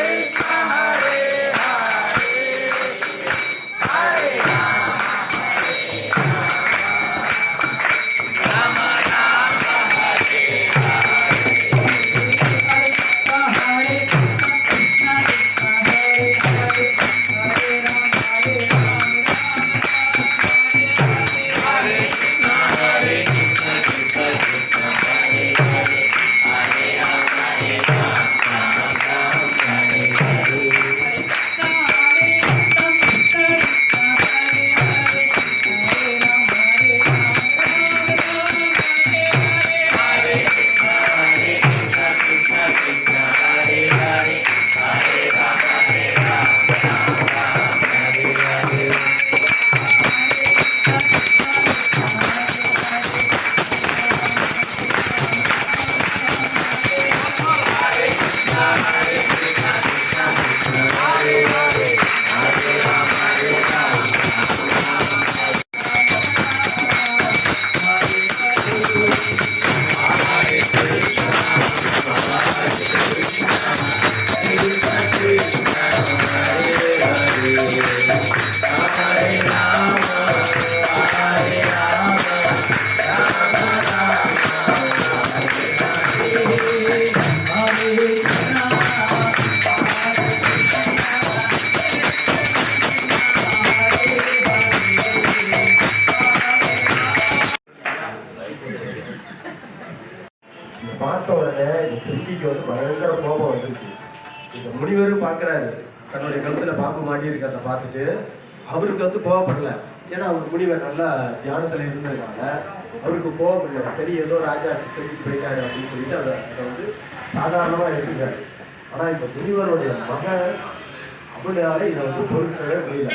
Hey! இதை பார்த்த உடனே இந்த செல்விக்கு வந்து பயங்கர கோபம் வந்துருச்சு இந்த முனிவரும் பார்க்கறாரு தன்னுடைய கழுத்துல பாம்பு மாட்டி இருக்கிறத பார்த்துட்டு அவருக்கு வந்து கோவப்படல. ஏன்னா அவர் முனிவர் நல்லா தியானத்துல இருந்ததுனால அவருக்கு கோவம் இல்லை சரி ஏதோ ராஜா செஞ்சு போயிட்டாரு அப்படின்னு சொல்லிட்டு அதை அதை வந்து சாதாரணமா எடுத்துக்காரு ஆனா இப்போ முனிவருடைய மகன் அவனால இதை வந்து பொருட்களே முடியல.